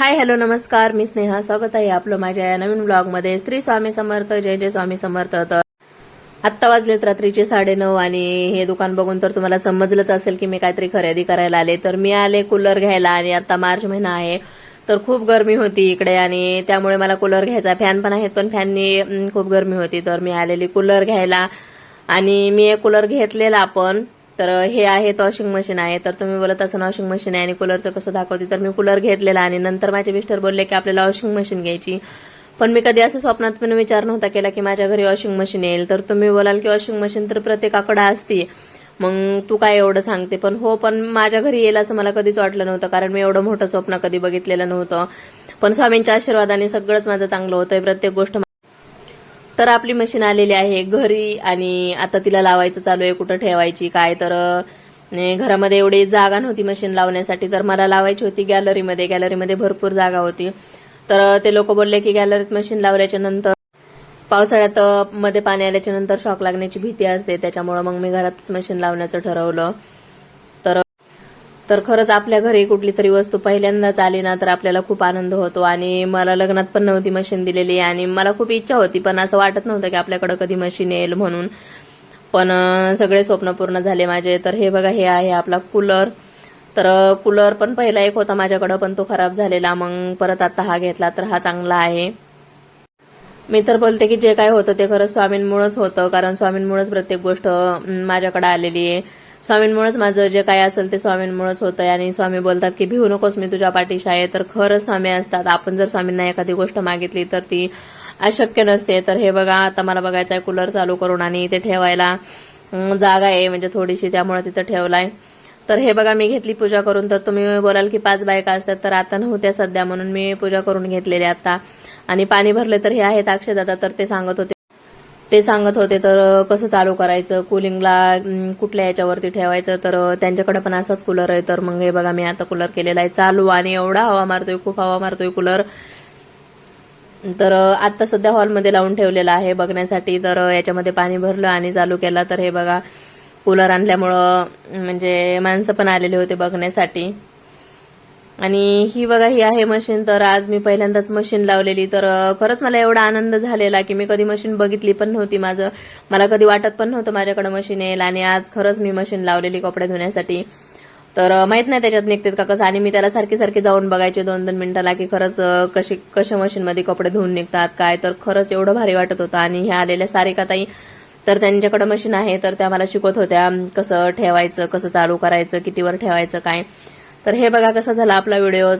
Hi hello नमस्कार. मी स्नेहा. स्वागत आहे आपलं माझ्या या नवीन ब्लॉगमध्ये. श्री स्वामी समर्थ जय जय स्वामी समर्थ. तर आत्ता वाजलेत रात्रीचे साडेनऊ आणि हे दुकान बघून तर तुम्हाला समजलंच असेल की मी काहीतरी खरेदी करायला आले. तर मी आले कूलर घ्यायला आणि आता मार्च महिना आहे. तर खूप गरमी होती इकडे आणि त्यामुळे मला कूलर घ्यायचा फॅन पण आहेत पण फॅननी खूप गरमी होती. तर मी आलेली कूलर घ्यायला आणि मी एक कूलर घेतलेला आपण तर हे आहे वॉशिंग मशीन आहे. तर तुम्ही बोलत असं वॉशिंग मशीन आहे आणि कूलरचं कसं दाखवते? तर मी कूलर घेतलेला आणि नंतर माझे मिस्टर बोलले की आपल्याला वॉशिंग मशीन घ्यायची. पण मी कधी असं स्वप्नात पण विचार नव्हता केला की माझ्या घरी वॉशिंग मशीन येईल. तर तुम्ही बोलाल की वॉशिंग मशीन तर प्रत्येकाकडे असते. मग तू काय एवढं सांगते? पण हो पण माझ्या घरी येईल असं मला कधीच वाटलं नव्हतं कारण मी एवढं मोठं स्वप्न कधी बघितलेलं नव्हतं. पण स्वामींच्या आशीर्वादाने सगळंच माझं चांगलं होतंय प्रत्येक गोष्ट तर आपली मशीन आलेली आहे घरी आणि आता तिला लावायचं चालू आहे कुठं ठेवायची काय तर घरामध्ये एवढी जागा नव्हती मशीन लावण्यासाठी तर मला लावायची होती गॅलरीमध्ये गॅलरीमध्ये भरपूर जागा होती. तर ते लोक बोलले की गॅलरीत मशीन लावल्याच्या नंतर पावसाळ्यात मध्ये पाणी आल्याच्यानंतर शॉक लागण्याची भीती असते त्याच्यामुळे मग मी घरातच मशीन लावण्याचं ठरवलं. तर खरंच आपल्या घरी कुठली तरी वस्तू पहिल्यांदाच आली ना तर आपल्याला खूप आनंद होतो. आणि मला लग्नात पण नव्हती मशीन दिलेली आणि मला खूप इच्छा होती पण असं वाटत नव्हतं की आपल्याकडे कधी मशीन येईल म्हणून. पण सगळे स्वप्न पूर्ण झाले माझे. तर हे बघा हे आहे आपला कूलर तर कूलर पण पहिला एक होता माझ्याकडं पण तो खराब झालेला. मग परत आता हा घेतला तर हा चांगला आहे. मी तर बोलते की जे काय होतं ते खरंच स्वामींमुळेच होतं कारण स्वामींमुळेच प्रत्येक गोष्ट माझ्याकडे आलेली आहे. स्वामींमुळेच माझं जे काय असेल ते स्वामींमुळेच होतं आणि स्वामी बोलतात की भिवू नकोस मी तुझ्या पाठीशी आहे तर खरंच स्वामी असतात. आपण जर स्वामींना एखादी गोष्ट मागितली तर ती अशक्य नसते. तर हे बघा आता मला बघायचं आहे कूलर चालू करून आणि ते ठेवायला जागा आहे म्हणजे थोडीशी त्यामुळे तिथं ठेवलाय. तर हे बघा मी घेतली पूजा करून. तर तुम्ही बोलाल की पाच बायका असतात तर आता नव्हत्या सध्या म्हणून मी पूजा करून घेतलेली आता. आणि पाणी भरले तर हे आहेत अक्षयदादा तर ते सांगत होते ते सांगत होते तर कसं चालू करायचं कुलिंगला कुठल्या याच्यावरती ठेवायचं तर त्यांच्याकडे पण असाच कूलर आहे. तर मग हे बघा मी आता कूलर केलेला आहे. चालू आणि एवढा हवा मारतोय खूप हवा मारतोय कूलर तर आता सध्या हॉलमध्ये लावून ठेवलेला आहे बघण्यासाठी. तर याच्यामध्ये पाणी भरलं आणि चालू केला. तर हे बघा कूलर आणल्यामुळं म्हणजे माणसं पण आलेले होते बघण्यासाठी. आणि ही बघा ही आहे मशीन तर आज मी पहिल्यांदाच मशीन लावलेली. तर खरंच मला एवढा आनंद झालेला की मी कधी मशीन बघितली पण नव्हती माझं. मला कधी वाटत पण नव्हतं माझ्याकडे मशीन येईल आणि आज खरंच मी मशीन लावलेली कपडे धुण्यासाठी. तर माहीत माहीत नाही त्याच्यात निघतात का कसं. आणि मी त्याला सारखी सारखी जाऊन बघायचे दोन दोन मिनिटाला की खरंच कशी कशा मशीनमध्ये कपडे धुवून निघतात काय. तर खरंच एवढं भारी वाटत होतं. आणि ह्या आलेल्या सारिकाताई तर त्यांच्याकडे मशीन आहे. तर त्या मला शिकवत होत्या कसं ठेवायचं कसं चालू करायचं कितीवर ठेवायचं काय. तर हे बघा कसा झाला आपला व्हिडिओ.